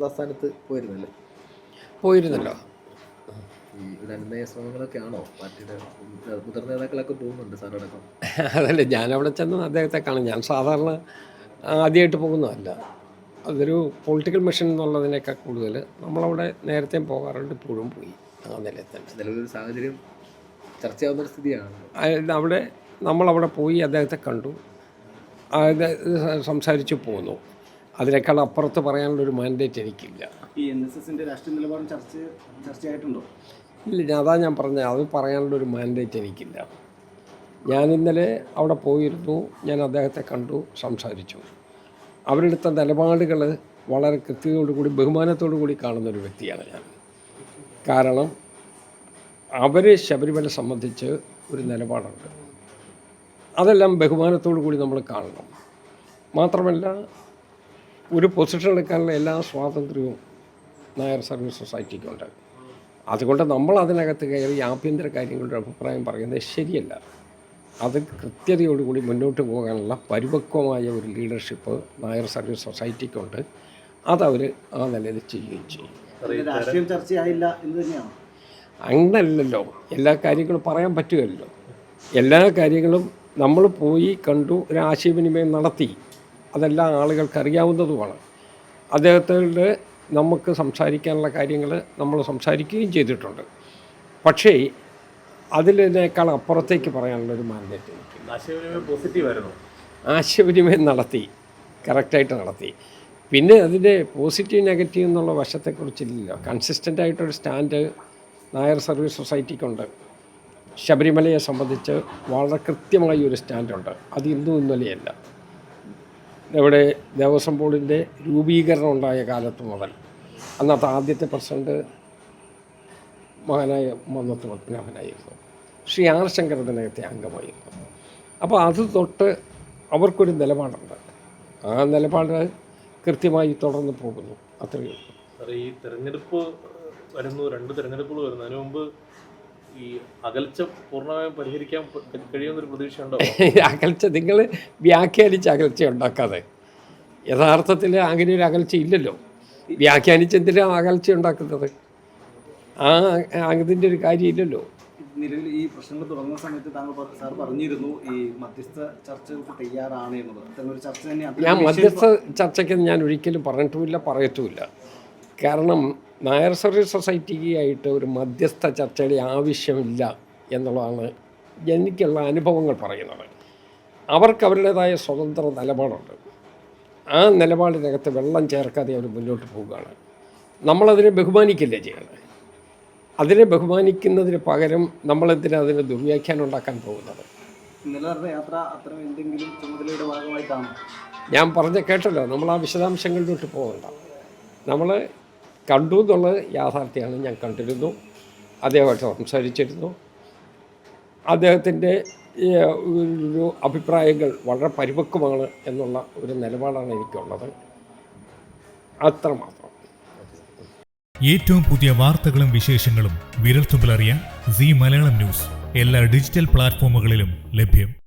സ്ഥാനത്ത് പോയിരുന്നല്ലേ? പോയിരുന്നല്ലോ. ഈ ഒരു അനുനയ ശ്രമങ്ങളൊക്കെ ആണോ? പാർട്ടിയുടെ മുതിർന്ന നേതാക്കളൊക്കെ പോകുന്നുണ്ട് സാറടക്കം അതല്ല അവിടെ ചെന്ന് അദ്ദേഹത്തെ കാണും. ഞാൻ സാധാരണ ആദ്യമായിട്ട് പോകുന്നതല്ല. അതൊരു പൊളിറ്റിക്കൽ മിഷൻ എന്നുള്ളതിനേക്കാൾ കൂടുതൽ നമ്മളവിടെ നേരത്തെ പോകാറുണ്ട് ഇപ്പോഴും പോയി ആ നിലയിൽ തന്നെ. നിലവിലൊരു സാഹചര്യം ചർച്ചയാവുന്ന ഒരു സ്ഥിതിയാണ്. അതായത് അവിടെ നമ്മളവിടെ പോയി അദ്ദേഹത്തെ കണ്ടു. അത് സംസാരിച്ച് പോന്നു. അതിനേക്കാൾ അപ്പുറത്ത് പറയാനുള്ളൊരു മാൻഡേറ്റ് എനിക്കില്ല. ഈ എൻ എസ് എസിന്റെ രാഷ്ട്രീയ നിലപാടും ചർച്ച ചർച്ചയായിട്ടുണ്ടോ? ഇല്ല അതാ ഞാൻ പറഞ്ഞത്. അത് പറയാനുള്ളൊരു മാൻഡേറ്റ് എനിക്കില്ല. ഞാൻ ഇന്നലെ അവിടെ പോയിരുന്നു. ഞാൻ അദ്ദേഹത്തെ കണ്ടു സംസാരിച്ചു. അവരെടുത്ത നിലപാടുകൾ വളരെ കൃത്യതയോടു കൂടി ബഹുമാനത്തോടു കൂടി കാണുന്നൊരു വ്യക്തിയാണ് ഞാൻ. കാരണം അവർ ശബരിമല സംബന്ധിച്ച് ഒരു നിലപാടുണ്ട്. അതെല്ലാം ബഹുമാനത്തോടു കൂടി നമ്മൾ കാണണം. മാത്രമല്ല ഒരു പൊസിഷൻ എടുക്കാനുള്ള എല്ലാ സ്വാതന്ത്ര്യവും നായർ സർവീസ് സൊസൈറ്റിക്കുണ്ട്. അതുകൊണ്ട് നമ്മൾ അതിനകത്ത് കയറി ആഭ്യന്തര കാര്യങ്ങളുടെ അഭിപ്രായം പറയുന്നത് ശരിയല്ല. അത് കൃത്യതയോടുകൂടി മുന്നോട്ട് പോകാനുള്ള പരിപക്വമായ ഒരു ലീഡർഷിപ്പ് നായർ സർവീസ് സൊസൈറ്റിക്കുണ്ട്. അതവർ ആ നിലയിൽ ചെയ്യുകയും ചെയ്യും. രാഷ്ട്രീയം ചർച്ചയായില്ല എന്ന് തന്നെയാണ്? അങ്ങനല്ലല്ലോ. എല്ലാ കാര്യങ്ങളും പറയാൻ പറ്റുമല്ലോ എല്ലാ കാര്യങ്ങളും നമ്മൾ പോയി കണ്ടു ഒരു ആശയവിനിമയം നടത്തി. അതെല്ലാം ആളുകൾക്ക് അറിയാവുന്നതുമാണ്. അദ്ദേഹത്തിന്റെ നമുക്ക് സംസാരിക്കാനുള്ള കാര്യങ്ങൾ നമ്മൾ സംസാരിക്കുകയും ചെയ്തിട്ടുണ്ട്. പക്ഷേ അതിലേക്കാൾ അപ്പുറത്തേക്ക് പറയാനുള്ള ഒരു എനിക്ക്. ആശയവിനിമയം പോസിറ്റീവായിരുന്നു. ആശയവിനിമയം നടത്തി കറക്റ്റായിട്ട് നടത്തി. പിന്നെ അതിന്റെ പോസിറ്റീവ് നെഗറ്റീവ് എന്നുള്ള വശത്തെക്കുറിച്ചില്ലല്ലോ. കൺസിസ്റ്റന്റ് ആയിട്ടൊരു സ്റ്റാൻഡ് നായർ സർവീസ് സൊസൈറ്റിക്കുണ്ട്. ശബരിമലയെ സംബന്ധിച്ച് വളരെ കൃത്യമായ ഒരു സ്റ്റാൻഡുണ്ട്. അത് ഇന്നും ഇന്നലെയല്ല. ഇവിടെ ദേവസ്വം ബോർഡിന്റെ രൂപീകരണം ഉണ്ടായ കാലത്ത് മുതൽ അന്നത്തെ ആദ്യത്തെ പ്രസിഡന്റ് മഹാനായ മന്നത്ത് പത്മനാഭനായിരുന്നു. ശ്രീ ആർ ശങ്കർ ഇതിനകത്തെ അംഗമായിരുന്നു. അപ്പോൾ അത് തൊട്ട് അവർക്കൊരു നിലപാടുണ്ട്. ആ നിലപാട് കൃത്യമായി തുടർന്ന് പോകുന്നു. അത്രയേ ഉള്ളൂ. ഈ തെരഞ്ഞെടുപ്പ് വരുന്നു രണ്ട് തെരഞ്ഞെടുപ്പുകൾ വരുന്നു. അതിനു മുമ്പ് ഈ അകൽച്ച പൂർണമായും പരിഹരിക്കാൻ കഴിയുമെന്നൊരു പ്രതീക്ഷ ഉണ്ടോ അകൽച്ച നിങ്ങൾ വ്യാഖ്യാനിച്ച് അകൽച്ച ഉണ്ടാക്കാതെ. യഥാർത്ഥത്തിൽ അങ്ങനെ ഒരു അകൽച്ച ഇല്ലല്ലോ. വ്യാഖ്യാനിച്ച് എന്തിനാണ് അകൽച്ച ഉണ്ടാക്കുന്നത്. ആ അതിന്റെ ഒരു കാര്യമില്ലല്ലോ നിലവിൽ ഈ പ്രശ്നങ്ങൾ തുടങ്ങുന്ന സമയത്ത് താങ്കൾ സാർ പറഞ്ഞിരുന്നു ഈ മധ്യസ്ഥ ചർച്ചകൾക്ക് തയ്യാറാണ് എന്നുള്ളത്. അത്തരം ചർച്ച തന്നെ ഞാൻ മധ്യസ്ഥ ചർച്ചയ്ക്ക് ഞാൻ ഒരിക്കലും പറഞ്ഞിട്ടുമില്ല പറയത്തുമില്ല. കാരണം നായർ സർവീസ് സൊസൈറ്റിക്കായിട്ട് ഒരു മധ്യസ്ഥ ചർച്ചയുടെ ആവശ്യമില്ല എന്നുള്ളതാണ് എനിക്കുള്ള അനുഭവങ്ങൾ പറയുന്നത്. അവർക്ക് അവരുടേതായ സ്വതന്ത്ര നിലപാടുണ്ട്. ആ നിലപാടിനകത്ത് വെള്ളം ചേർക്കാതെ അവർ മുന്നോട്ട് പോവുകയാണ്. നമ്മളതിനെ ബഹുമാനിക്കില്ല ചെയ്യണം അതിനെ ബഹുമാനിക്കുന്നതിന് പകരം നമ്മളെന്തിനാ അതിനെ ദുർവ്യാഖ്യാനം ഉണ്ടാക്കാൻ പോകുന്നത്? ഞാൻ പറഞ്ഞ കേട്ടല്ലോ നമ്മൾ ആ വിശദാംശങ്ങളിലോട്ട് പോകണ്ട. നമ്മൾ കണ്ടു എന്നുള്ളത് യാഥാർത്ഥ്യമാണ് ഞാൻ കണ്ടിരുന്നു. അദ്ദേഹമായിട്ട് സംസാരിച്ചിരുന്നു. അദ്ദേഹത്തിന്റെ ഒരു അഭിപ്രായങ്ങൾ വളരെ പരിപക്വമാണ് എന്നുള്ള ഒരു നിലപാടാണ് എനിക്കുള്ളത്. അത്രമാത്രം. ഏറ്റവും പുതിയ വാർത്തകളും വിശേഷങ്ങളും വിരൽത്തുമ്പിലറിയാൻ സി മലയാളം ന്യൂസ്. എല്ലാ ഡിജിറ്റൽ പ്ലാറ്റ്ഫോമുകളിലും ലഭ്യം.